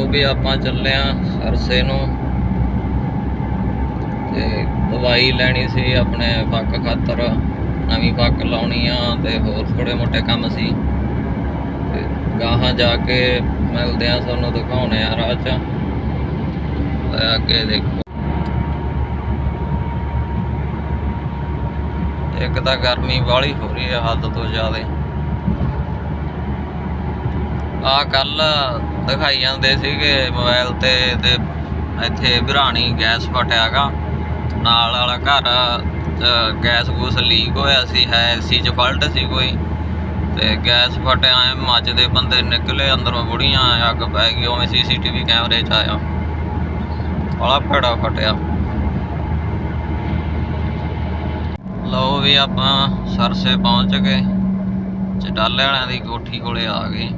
ਲਓ ਵੀ ਆਪਾਂ ਚੱਲੇ ਆ ਸਰਸੇ ਨੂੰ। ਤੇ ਦਵਾਈ ਲੈਣੀ ਸੀ ਆਪਣੇ ਪੱਕ ਖਾਤਰ। ਨਵੀਂ ਪੱਕ ਲਾਉਣੀ ਆ ਤੇ ਹੋਰ ਥੋੜੇ ਮੋਟੇ ਕੰਮ ਸੀ। ਤੇ ਗਾਹਾਂ ਜਾ ਕੇ ਮਿਲਦੇ ਆ ਤੁਹਾਨੂੰ ਦਿਖਾਉਣੇ ਆ ਰਾਹ 'ਚ। ਅੱਗੇ ਦੇਖੋ। ਇੱਕ ਤਾਂ ਗਰਮੀ ਵਾਲੀ ਹੋ ਰਹੀ ਹੈ ਹੱਦ ਤੋਂ ਜ਼ਿਆਦਾ। ਆ ਕੱਲ ਦਿਖਾਈ ਜਾਂਦੇ ਸੀਗੇ ਮੋਬਾਈਲ ਤੇ ਤੇ ਇੱਥੇ ਬਿਰਾਣੀ ਗੈਸ ਫਟਿਆਗਾ ਨਾਲ ਵਾਲਾ ਘਰ ਗੈਸ ਗੂਸ ਲੀਕ ਹੋਇਆ ਸੀ, ਹੈ ਏਸੀ ਚ ਫਲਟ ਸੀ ਕੋਈ। ਤੇ ਗੈਸ ਫਟਿਆ ਐ ਮੱਚਦੇ ਬੰਦੇ ਨਿਕਲੇ ਅੰਦਰੋਂ ਬੁੜੀਆਂ, ਅੱਗ ਪੈ ਗਈ, ਉਵੇਂ ਸੀਸੀਟੀਵੀ ਕੈਮਰੇ ਚ ਆਇਆ। ਬੜਾ ਭੜਾ ਫਟਿਆ। ਲਓ ਵੀ ਆਪਾਂ ਸਰਸੇ ਪਹੁੰਚ ਗਏ। ਚਟਾਲੇ ਵਾਲਿਆਂ ਦੀ ਕੋਠੀ ਕੋਲੇ ਆ ਗਏ।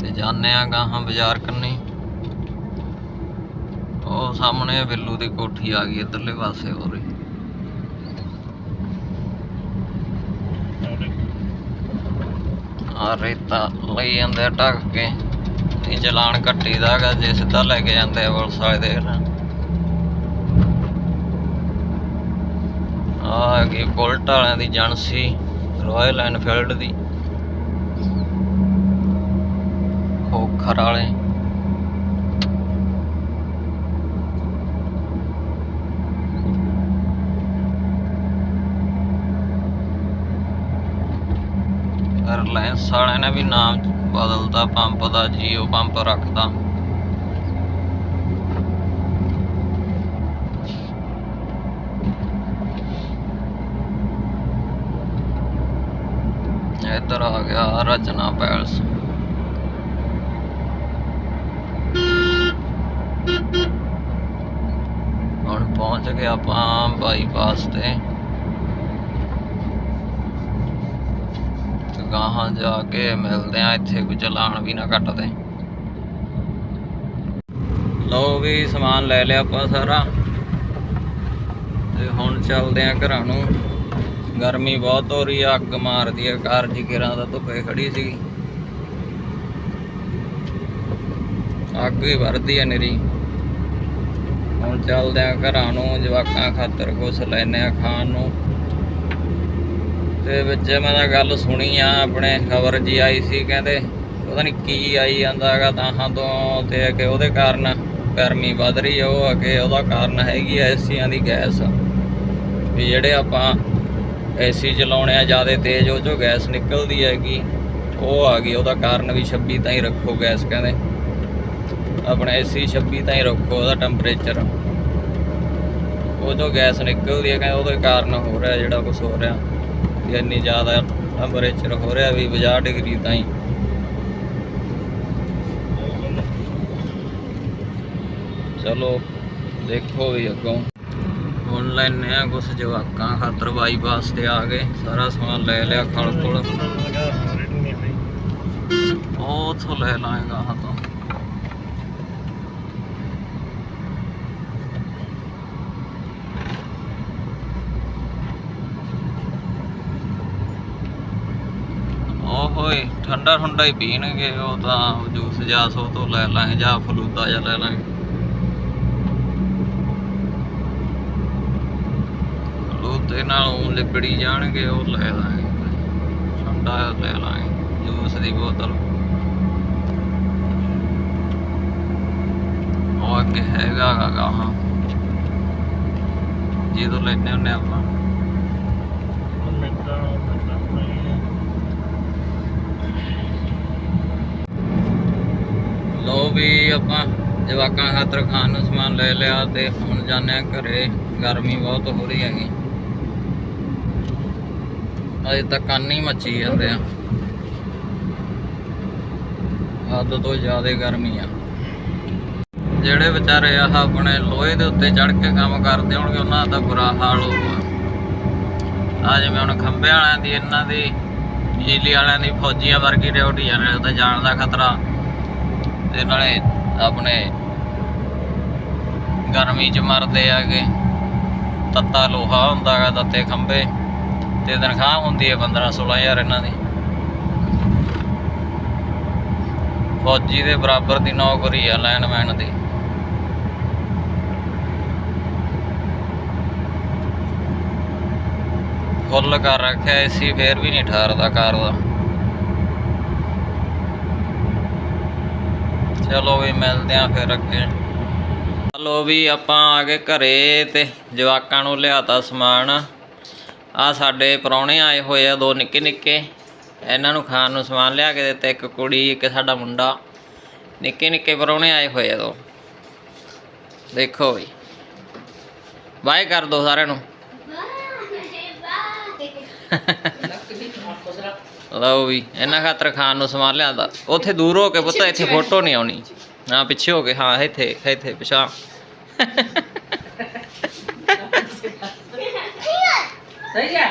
ਤੇ ਜਾਣੇ ਆ ਗਾਹਾਂ ਬਾਜ਼ਾਰ ਕੰਨੀ। ਉਹ ਸਾਹਮਣੇ ਬਿੱਲੂ ਦੀ ਕੋਠੀ ਆ ਗਈ ਇਧਰਲੇ ਪਾਸੇ ਹੋ ਆ ਰੇਤਾ ਲਈ ਜਾਂਦੇ ਆ ਢੱਕ ਕੇ। ਇਹ ਚਲਾਨ ਕੱਟੀ ਦਾ ਹੈਗਾ, ਜੇ ਸਿੱਧਾ ਲੈ ਕੇ ਜਾਂਦੇ ਆ ਪੁਲਿਸ ਵਾਲੇ ਦੇ ਆ ਹੈਗੀ ਬੁਲਟ ਵਾਲਿਆਂ ਦੀ ਜਨਸੀ ਰਾਇਲ ਐਨਫੀਲਡ ਦੀ। ਖੋਖਰ ਵਾਲੇ। ਰਿਲਾਇੰਸ ਵਾਲਿਆਂ ਨੇ ਵੀ ਨਾਮ ਬਦਲਦਾ ਪੰਪ ਦਾ, ਜੀਓ ਪੰਪ ਰੱਖਦਾ ਇੱਧਰ ਆ ਗਿਆ ਰਚਨਾ ਪੈਲਸ ਹੁਣ ਪਹੁੰਚ ਗਏ ਆਪਾਂ ਬਾਈਪਾਸ ਤੇ। ਗਾਹਾਂ ਜਾ ਕੇ ਮਿਲਦੇ ਆ, ਇੱਥੇ ਕੋਈ ਚਲਾਨ ਵੀ ਨਾ ਕੱਟਦੇ ਲਓ ਵੀ ਸਮਾਨ ਲੈ ਲਿਆ ਆਪਾਂ ਸਾਰਾ। ਤੇ ਹੁਣ ਚੱਲਦੇ ਆ ਘਰਾਂ ਨੂੰ। ਗਰਮੀ ਬਹੁਤ ਹੋ ਰਹੀ ਆ, ਅੱਗ ਮਾਰਦੀ ਆ ਕਾਰ ਜੀ ਕਿਰਾਂ ਦਾ ਧੁੱਪੇ ਖੜੀ ਸੀਗੀ। ਅੱਗ ਹੀ ਵਰਦੀ ਆ ਨਿਰੀ। ਹੁਣ ਚੱਲਦੇ ਆ ਘਰਾਂ ਨੂੰ, ਜਵਾਕਾਂ ਖਾਤਰ ਕੁਛ ਲੈਨੇ ਆ ਖਾਣ ਨੂੰ। ਤੇ ਵਿੱਚ ਮੈਂ ਤਾਂ ਗੱਲ ਸੁਣੀ ਆ, ਆਪਣੇ ਖਬਰ ਜੀ ਆਈ ਸੀ ਕਹਿੰਦੇ, ਪਤਾ ਨਹੀਂ ਕੀ ਆਈ ਜਾਂਦਾ ਹੈਗਾ ਤਾਹਾਂ ਤੋਂ ਤੇ ਕਿ ਉਹਦੇ ਕਾਰਨ ਗਰਮੀ ਵੱਧ ਰਹੀ ਆ, ਉਹ ਅਗੇ ਉਹਦਾ ਕਾਰਨ ਹੈਗੀ ਆ ਏਸੀਆਂ ਦੀ ਗੈਸ। ਵੀ ਜਿਹੜੇ ਆਪਾਂ ਏਸੀ ਚਲਾਉਣੇ ਆ, ਜ਼ਿਆਦਾ ਤੇਜ਼ ਉਹ ਚੋਂ ਗੈਸ ਨਿਕਲਦੀ ਹੈਗੀ, ਉਹ ਆ ਗਈ, ਉਹਦਾ ਕਾਰਨ ਵੀ 26 ਤਾਈਂ ਰੱਖੋ ਗੈਸ ਕਹਿੰਦੇ। ਆਪਣਾ ਏਸੀ 26 ਤਾਈਂ ਰੱਖੋ ਉਹਦਾ ਟੈਂਪਰੇਚਰ ਉਹ ਜੋ ਗੈਸ ਨਿਕਲਦੀ ਹੈ ਕਹਿੰਦੇ ਉਹਦੇ ਕਾਰਨ ਹੋ ਰਿਹਾ ਜਿਹੜਾ ਕੁਝ ਹੋ ਰਿਹਾ ਵੀ ਇੰਨੀ ਜ਼ਿਆਦਾ ਟੈਂਪਰੇਚਰ ਹੋ ਰਿਹਾ ਵੀ 50 ਡਿਗਰੀ ਤਾਈਂ ਚਲੋ ਦੇਖੋ ਵੀ ਅੱਗੋਂ ਹੁਣ ਲੈਨੇ ਆ ਕੁਛ ਜਵਾਕਾਂ ਖਾਤਰ ਬਾਈਪਾਸ ਤੇ ਆ ਗਏ ਸਾਰਾ ਸਮਾਨ ਲੈ ਲਿਆ ਖਲ ਕੋਲ ਉਹ ਉੱਥੋਂ ਲੈ ਲਾਂਗਾ ਹਾਂ ਤੋਂ ਉਹ ਹੋਏ ਠੰਡਾ ਠੰਡਾ ਹੀ ਪੀਣਗੇ, ਉਹ ਤਾਂ ਜੂਸ ਜਾਸ ਉਹ ਤੋਂ ਲੈ ਲਾਂਗੇ, ਜਾਂ ਫਲੂਦਾ ਜਾਂ ਲੈ ਲਾਂਗੇ। ਫਲੂਦੇ ਨਾਲ ਉਹ ਲਿਬੜੀ ਜਾਣਗੇ, ਉਹ ਲੈ ਲਾਂਗੇ। ਠੰਡਾ ਲੈ ਲਾਂਗੇ, ਜੂਸ ਦੀ ਬੋਤਲ। ਉਹ ਅੱਗੇ ਹੈਗਾ ਗਾ ਗਾਹਾਂ। ਜਦੋਂ ਲੈਣੇ ਹੁੰਨੇ ਆਪਾਂ ਲੋ ਵੀ ਆਪਾਂ ਜਵਾਕਾਂ ਖਾਤਰ ਖਾਣ ਨੂੰ ਸਮਾਨ ਲੈ ਲਿਆ ਤੇ ਹੁਣ ਜਾਂਦੇ ਆ ਘਰੇ। ਗਰਮੀ ਬਹੁਤ ਹੋ ਰਹੀ ਹੈਗੀ। ਅਜੇ ਤੱਕ ਕੰਨ ਮੱਚੀ ਜਾਂਦੇ ਆ। ਹੱਦ ਤੋਂ ਜ਼ਿਆਦਾ ਗਰਮੀ ਆ। ਜਿਹੜੇ ਵਿਚਾਰੇ ਆਹ ਆਪਣੇ ਲੋਹੇ ਦੇ ਉੱਤੇ ਚੜ ਕੇ ਕੰਮ ਕਰਦੇ ਹੋਣਗੇ, ਉਹਨਾਂ ਦਾ ਬੁਰਾ ਹਾਲ ਹੋਊਗਾ। ਆ ਜਿਵੇਂ ਹੁਣ ਖੰਭੇ ਵਾਲਿਆਂ ਦੀ, ਇਹਨਾਂ ਦੀ, ਬਿਜਲੀ ਵਾਲਿਆਂ ਦੀ ਫੌਜੀਆਂ ਵਰਗੀ ਡਿਊਟੀ ਆ, ਨਾਲੇ ਤਾਂ ਜਾਣ ਦਾ ਖਤਰਾ। ਤੇ ਨਾਲੇ ਆਪਣੇ ਗਰਮੀ ਚ ਮਰਦੇ ਆਗੇ। ਤੱਤਾ ਲੋਹਾ ਹੁੰਦਾ ਹੈਗਾ ਤੱਤੇ ਖੰਭੇ। ਤੇ ਤਨਖਾਹ ਹੁੰਦੀ ਹੈ 15 16000 ਇਹਨਾਂ ਦੀ। ਫੌਜੀ ਦੇ ਬਰਾਬਰ ਦੀ ਨੌਕਰੀ ਆ ਲਾਈਨਮੈਨ ਦੀ। ਫੁੱਲ ਕਰ ਰੱਖਿਆ ਏਸੀ ਫੇਰ ਵੀ ਨਹੀਂ ਠਾਰਦਾ ਕਾਰ ਦਾ। ਚਲੋ ਵੀ ਮਿਲਦੇ ਆ ਫਿਰ ਅੱਗੇ। ਚਲੋ ਵੀ ਆਪਾਂ ਆ ਗਏ ਘਰੇ ਤੇ ਜਵਾਕਾਂ ਨੂੰ ਲਿਆਤਾ ਸਮਾਨ। ਆ ਸਾਡੇ ਪ੍ਰਾਹੁਣੇ ਆਏ ਹੋਏ ਆ, ਦੋ ਨਿੱਕੇ ਨਿੱਕੇ। ਇਹਨਾਂ ਨੂੰ ਖਾਣ ਨੂੰ ਸਮਾਨ ਲਿਆ ਕੇ ਦਿੱਤਾ, ਇੱਕ ਕੁੜੀ, ਇੱਕ ਸਾਡਾ ਮੁੰਡਾ। ਨਿੱਕੇ ਨਿੱਕੇ ਪ੍ਰਾਹੁਣੇ ਆਏ ਹੋਏ ਆ ਦੋ। ਦੇਖੋ ਵੀ। ਬਾਏ ਕਰ ਦੋ ਸਾਰਿਆਂ ਨੂੰ। ਲਓ ਵੀ ਇਹਨਾਂ ਖਾਤਰ ਖਾਣ ਨੂੰ ਸਮਾਨ ਲਿਆਂਦਾ। ਉੱਥੇ ਦੂਰ ਹੋ ਕੇ ਪੁੱਤ ਇੱਥੇ ਫੋਟੋ ਨਹੀਂ ਆਉਣੀ। ਹਾਂ ਪਿੱਛੇ ਹੋ ਕੇ ਹਾਂ ਇੱਥੇ ਇੱਥੇ ਪਿਛਾ ਸਹੀ ਹੈ।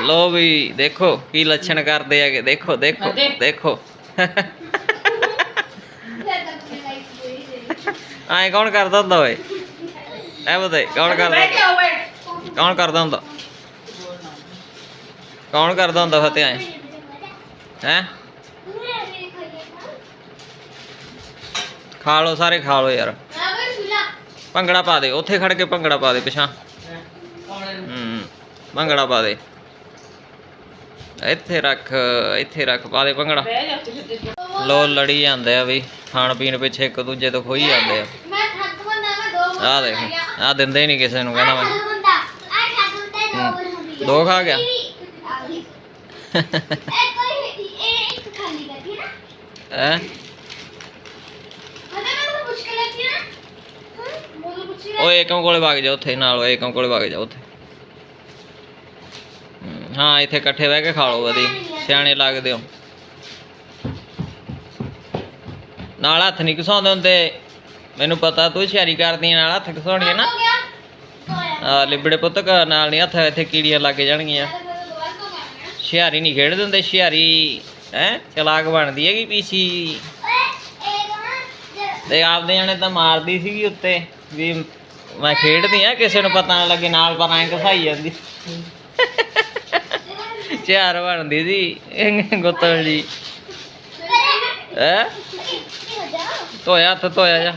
ਲੋ ਵੀ ਦੇਖੋ ਕੀ ਲੱਛਣ ਕਰਦੇ ਹੈਗੇ। ਦੇਖੋ ਦੇਖੋ? ਦੇਖੋ। ਐ ਕੌਣ ਕਰਦਾ ਹੁੰਦਾ ਓਏ? ਐ ਬਤੇ ਕੌਣ ਕਰਦਾ? ਕੌਣ ਕਰਦਾ ਹੁੰਦਾ? ਕੌਣ ਕਰਦਾ ਹੁੰਦਾ ਫਤਿਹ ਐ? ਹੈ? ਖਾ ਲਓ ਸਾਰੇ ਖਾ ਲਓ ਯਾਰ। ਭੰਗੜਾ ਪਾ ਦੇ ਉੱਥੇ ਖੜ ਕੇ ਭੰਗੜਾ ਪਾ ਦੇ ਪਿਛਾਂ ਹੂੰ ਭੰਗੜਾ ਪਾ ਦੇ। ਇੱਥੇ ਰੱਖ ਇੱਥੇ ਰੱਖ ਪਾ ਦੇ ਭੰਗੜਾ। ਲੋ ਲੜੀ ਜਾਂਦੇ ਆ ਵੀ ਖਾਣ ਪੀਣ ਪਿੱਛੇ ਇੱਕ ਦੂਜੇ ਤੋਂ ਖੋਈ ਜਾਂਦੇ ਆ। ਆਹ ਦੇਖ ਆ ਦਿੰਦੇ ਹੀ ਨਹੀਂ ਕਿਸੇ ਨੂੰ ਕਹਿੰਦਾ ਮੈਂ ਆ ਦੋ ਖਾ ਗਿਆ ਇਹ ਕੋਈ ਇਹ ਇੱਕ ਖਾਲੀ ਕਰਦੀ ਨਾ ਹੈ? ਓਏ ਏਕਮ ਕੋਲੇ ਵਗ ਜਾ ਉੱਥੇ ਨਾਲ ਓਏ ਏਕਮ ਕੋਲੇ ਵਗ ਜਾ ਉੱਥੇ। ਹਾਂ ਇੱਥੇ ਇਕੱਠੇ ਬਹਿ ਕੇ ਖਾ ਲਓ ਵਧੀ ਸਿਆਣੇ ਲੱਗਦੇ ਹੋ। ਨਾਲ ਹੱਥ ਨਹੀਂ ਘਸਾਉਂਦੇ ਹੁੰਦੇ। ਮੈਨੂੰ ਪਤਾ ਤੂੰ ਹੁਸ਼ਿਆਰੀ ਕਰਦੀ ਆਂ, ਨਾਲ ਹੱਥ ਘਸਾਉਣੀ ਹੈ ਨਾ ਆ ਲਿਬੜੇ ਪੁੱਤ ਘਰ ਨਾਲ ਨਹੀਂ ਹੱਥ ਇੱਥੇ ਕੀੜੀਆਂ ਲੱਗ ਜਾਣਗੀਆਂ। ਹੁਸ਼ਿਆਰੀ ਨਹੀਂ ਖੇਡਦੇ ਹੁੰਦੇ ਹੁਸ਼ਿਆਰੀ ਹੈ? ਚਲਾਕ ਬਣਦੀ ਹੈਗੀ ਪੀਸੀ ਓਏ ਤੇ ਆਪਦੇ ਜਾਣੇ ਤਾਂ ਮਾਰਦੀ ਸੀਗੀ ਉੱਤੇ, ਵੀ ਮੈਂ ਖੇਡਦੀ ਆ, ਕਿਸੇ ਨੂੰ ਪਤਾ ਨਾ ਲੱਗੇ, ਨਾਲ ਪਰ ਐਂ ਘਸਾਈ ਜਾਂਦੀ। ਚਾਰ ਬਣਦੀ ਸੀ ਗੁੱਤਲ ਜੀ। ਹੈ? ਧੋਇਆ ਹੱਥ, ਧੋਇਆ ਜਾ।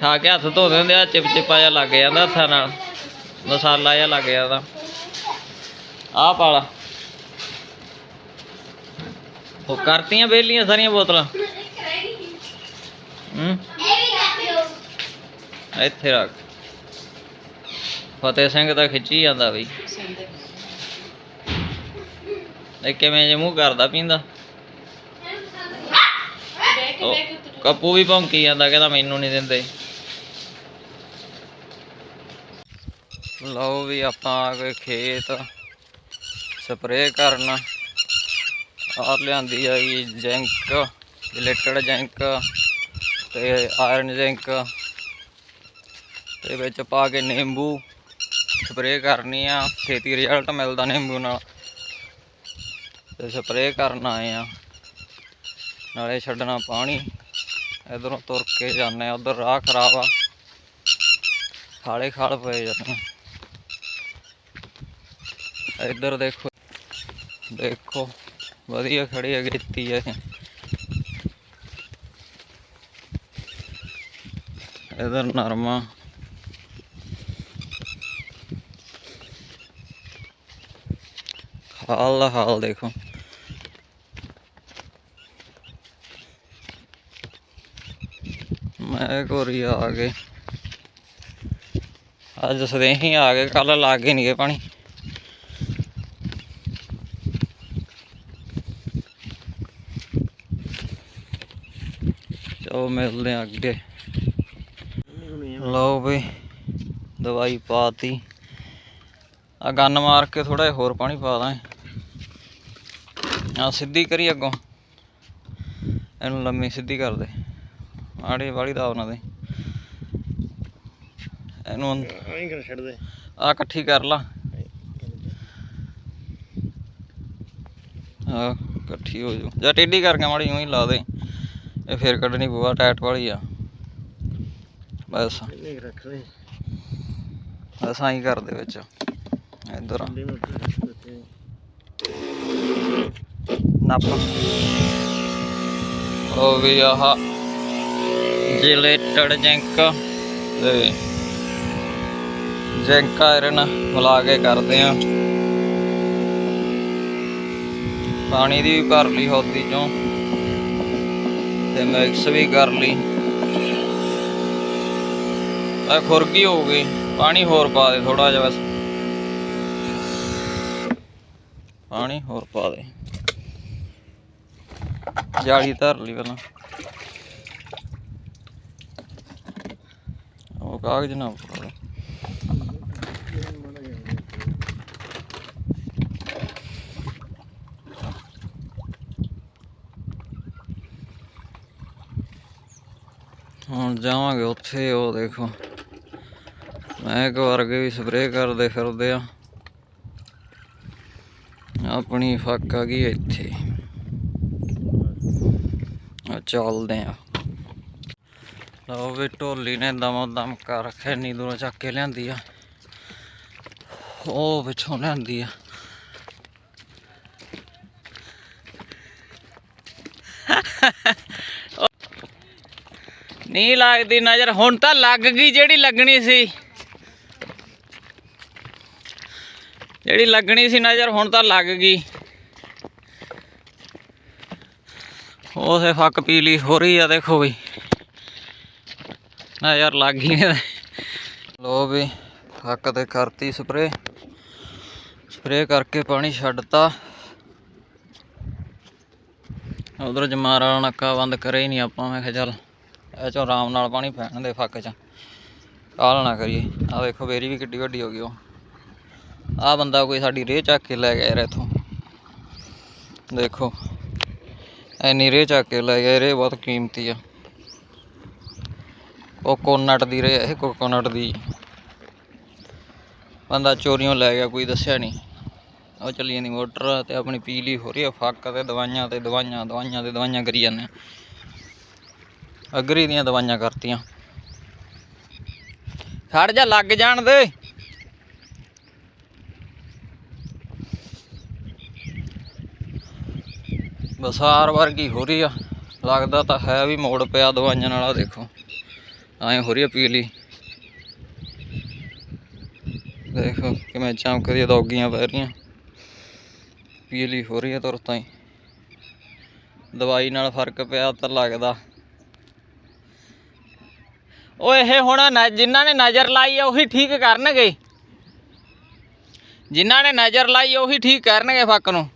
ਖਾ ਕੇ ਹੱਥ ਧੋਦੇ ਹੁੰਦੇ ਆ ਚਿਪ ਚਿਪਾ ਜਿਹਾ ਲੱਗ ਜਾਂਦਾ ਹੱਥਾਂ ਨਾਲ। ਮਸਾਲਾ ਜਿਹਾ ਲੱਗ ਜਾਂਦਾ। ਆਹ ਪਾਲਾ। ਉਹ ਕਰਤੀਆਂ ਬੇਲੀਆਂ ਸਾਰੀਆਂ ਬੋਤਲਾਂ। ਹੂੰ? ਇੱਥੇ ਰੱਖ। ਫਤਿਹ ਸਿੰਘ ਤਾਂ ਖਿੱਚੀ ਜਾਂਦਾ ਬਈ। ਇਹ ਕਿਵੇਂ ਜੇ ਮੂੰਹ ਕਰਦਾ ਪੀਂਦਾ? ਬਹਿ ਕੱਪੂ ਵੀ ਭੌਂਕੀ ਜਾਂਦਾ, ਕਹਿੰਦਾ ਮੈਨੂੰ ਨਹੀਂ ਦਿੰਦੇ। ਲਓ ਵੀ ਆਪਾਂ ਆ ਗਏ ਖੇਤ। ਸਪਰੇਅ ਕਰਨਾ। ਆ ਲਿਆਂਦੀ ਆ ਜੀ ਜ਼ਿੰਕ ਇਲੈਕਟਡ ਜ਼ਿੰਕ ਤੇ ਆਇਰਨ ਜ਼ਿੰਕ। ਤੇ ਵਿੱਚ ਪਾ ਕੇ ਨਿੰਬੂ ਸਪਰੇਅ ਕਰਨੀ ਆ। ਛੇਤੀ ਰਿਜ਼ਲਟ ਮਿਲਦਾ ਨਿੰਬੂ ਨਾਲ। ਤੇ ਸਪਰੇਅ ਕਰਨ ਆਏ ਆ। ਨਾਲੇ ਛੱਡਣਾ ਪਾਣੀ। ਇਧਰੋਂ ਤੁਰ ਕੇ ਜਾਂਦੇ ਆ। ਉਧਰ ਰਾਹ ਖਰਾਬ ਆ। ਖਾਲੇ ਖਾਲ ਪਏ ਜਾਂਦੇ ਆ। ਇੱਧਰ ਦੇਖੋ। ਦੇਖੋ। ਵਧੀਆ ਖੜੀ ਹੈ ਗੇਤੀ ਹੈ ਇਧਰ ਨਰਮਾ। ਹਾਲ ਦਾ ਹਾਲ ਦੇਖੋ। ਮੈਂ ਕੋਰੀ ਆ ਗਏ। ਅੱਜ ਸਦੇਹੀ ਆ ਗਏ ਕੱਲ ਲੱਗ ਹੀ ਨਹੀਂ ਗਏ ਪਾਣੀ। ਚਲੋ ਮਿਲਦੇ ਆ ਅੱਗੇ। ਲਓ ਬਈ ਦਵਾਈ ਪਾਤੀ। ਆ ਗੰਨ ਮਾਰ ਕੇ ਥੋੜਾ ਜਿਹਾ ਹੋਰ ਪਾਣੀ ਪਾ ਦਾਂ ਆ ਸਿੱਧੀ ਕਰੀ ਅੱਗੋਂ। ਇਹਨੂੰ ਲੰਮੀ ਸਿੱਧੀ ਕਰ ਦੇ। ਆੜੀ ਵਾਲੀ ਦਾ ਉਹਨਾਂ ਦੇ। ਇਹਨੂੰ ਐਂ ਕਰ ਛੱਡ ਦੇ? ਆ ਇਕੱਠੀ ਕਰ ਲਾ। ਆ ਇਕੱਠੀ ਹੋ ਜੂ। ਜਾਂ ਟੇਢੀ ਕਰਕੇ ਮਾੜੀ ਊਂ ਹੀ ਲਾ ਦੇ। ਇਹ ਫੇਰ ਕੱਢਣੀ ਪਊਗਾ ਟਾਈਟ ਵਾਲੀ ਆ। ਬਸ। ਰੱਖ ਬਸ ਆਈ ਕਰ ਦੇ ਵਿੱਚ। ਇੱਧਰ ਨੱਪ। ਉਹ ਵੀ ਆਹ ਜਿਲੇਟਡ ਜਿੰਕ ਤੇ ਜਿੰਕ ਆਇਰਨ ਮਿਲਾ ਕੇ ਕਰਦੇ ਆ। ਪਾਣੀ ਦੀ ਵੀ ਭਰ ਲਈ ਹੋਦੀ ਚੋਂ। ਤੇ ਮਿਕਸ ਵੀ ਕਰ ਲਈ। ਆ ਖੁਰਕੀ ਹੋ ਗਈ? ਪਾਣੀ ਹੋਰ ਪਾ ਦੇ ਥੋੜਾ ਜਿਹਾ ਬਸ। ਪਾਣੀ ਹੋਰ ਪਾ ਦੇ। ਜਾਲੀ ਧਰ ਲਈ ਪਹਿਲਾਂ। ਉਹ ਕਾਗਜ਼ ਨਾ ਪਾ ਦੇ ਹੁਣ ਜਾਵਾਂਗੇ ਉੱਥੇ ਉਹ ਦੇਖੋ। ਮੈਂ ਇੱਕ ਵਰਗੇ ਵੀ ਸਪਰੇਅ ਕਰਦੇ ਫਿਰਦੇ ਆ। ਆਪਣੀ ਫੱਕ ਆ ਗਈ ਇੱਥੇ। ਆ ਚੱਲਦੇ ਆ। ਲਓ ਵੀ ਢੋਲੀ ਨੇ ਦਮੋ ਦਮ ਕਰ ਰੱਖਿਆ, ਇੰਨੀ ਦੂਰੋਂ ਚੱਕ ਕੇ ਲਿਆਂਦੀ ਆ। ਉਹ ਪਿੱਛੋਂ ਲਿਆਂਦੀ ਆ। ਨਹੀਂ ਲੱਗਦੀ ਨਜ਼ਰ, ਹੁਣ ਤਾਂ ਲੱਗ ਗਈ ਜਿਹੜੀ ਲੱਗਣੀ ਸੀ। ਜਿਹੜੀ ਲੱਗਣੀ ਸੀ ਨਜ਼ਰ, ਹੁਣ ਤਾਂ ਲੱਗ ਗਈ। ਉਸੇ ਫੱਕ ਪੀਲੀ ਹੋ ਰਹੀ ਆ, ਦੇਖੋ ਵੀ। ਨਜ਼ਰ ਲੱਗ ਗਈ ਲੋ ਵੀ, ਫੱਕ ਤੇ ਕਰਤੀ ਸਪਰੇ ਸਪਰੇ ਕਰਕੇ ਪਾਣੀ ਛੱਡਤਾ। ਉਧਰ ਜਮਾਰ ਵਾਲਾ ਨੱਕਾ ਬੰਦ ਕਰੇ ਹੀ ਨਹੀਂ ਆਪਾਂ, ਮੈਂ ਕਿਹਾ ਚੱਲ। ਇਹ ਚੋਂ ਆਰਾਮ ਨਾਲ ਪਾਣੀ ਪੈਣ ਦੇ ਫੱਕ ਚ। ਕਾਲ ਨਾ ਕਰੀਏ। ਆ ਦੇਖੋ ਬੇਰੀ ਵੀ ਕਿੱਡੀ ਵੱਡੀ ਹੋ ਗਈ ਉਹ ਆ ਬੰਦਾ ਕੋਈ ਸਾਡੀ ਰੇਹ ਚੱਕ ਕੇ ਲੈ ਗਿਆ ਯਾਰ ਇੱਥੋਂ। ਦੇਖੋ ਐਨੀ ਰੇਹ ਚੱਕ ਕੇ ਲੈ ਗਿਆ ਰੇਹ ਬਹੁਤ ਕੀਮਤੀ ਆ। ਕੋਕੋਨਟ ਦੀ ਰੇਹ ਇਹ ਕੋਕੋਨਟ ਦੀ। ਬੰਦਾ ਚੋਰੀਓਂ ਲੈ ਗਿਆ, ਕੋਈ ਦੱਸਿਆ ਨਹੀਂ ਉਹ ਚੱਲੀ ਜਾਂਦੀ ਮੋਟਰ ਤੇ ਆਪਣੀ ਪੀਲੀ ਹੋ ਰਹੀ ਆ, ਫੱਕ ਤੇ ਦਵਾਈਆਂ ਤੇ ਦਵਾਈਆਂ ਦਵਾਈਆਂ ਤੇ ਦਵਾਈਆਂ ਕਰੀ ਜਾਂਦੇ ਅਗਰੀ ਦੀਆਂ ਦਵਾਈਆਂ ਕਰਤੀਆਂ। ਖੜ ਜਾ, ਲੱਗ ਜਾਣ ਦੇ। ਬਸਾਰ ਵਰਗੀ ਹੋ ਰਹੀ ਆ। ਲੱਗਦਾ ਤਾਂ ਹੈ ਵੀ ਮੋੜ ਪਿਆ ਦਵਾਈਆਂ ਨਾਲ ਆ ਦੇਖੋ। ਐਂ ਹੋ ਰਹੀ ਆ ਪੀਲੀ। ਦੇਖੋ ਕਿਵੇਂ ਚਮਕਦੀਆਂ ਦੌਗੀਆਂ ਪੈ ਰਹੀਆਂ। ਪੀਲੀ ਹੋ ਰਹੀ ਆ ਤੁਰਤਾਂ ਹੀ ਦਵਾਈ ਨਾਲ ਫ਼ਰਕ ਪਿਆ ਤਾਂ ਲੱਗਦਾ। ਉਹ ਇਹ ਹੁਣ ਨ- ਜਿਨ੍ਹਾਂ ਨੇ ਨਜ਼ਰ ਲਾਈ ਆ, ਉਹੀ ਠੀਕ ਕਰਨਗੇ। ਜਿਨ੍ਹਾਂ ਨੇ ਨਜ਼ਰ ਲਾਈ ਉਹੀ ਠੀਕ ਕਰਨਗੇ ਫੱਕ ਨੂੰ।